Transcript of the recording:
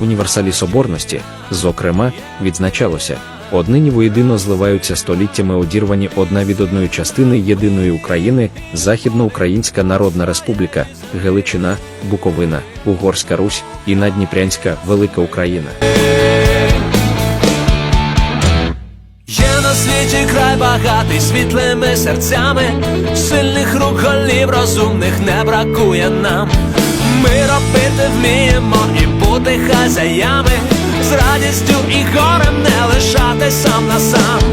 універсалі соборності, зокрема, відзначалося, однині воєдино зливаються століттями одірвані одна від одної частини єдиної України, Західноукраїнська Народна Республіка, Галичина, Буковина, Угорська Русь і Надніпрянська Велика Україна. Є на світі край багатий світлими серцями, сильних рук голів розумних не бракує нам. Ми робити вміємо бути хазяями, з радістю і горем не лишати сам на сам.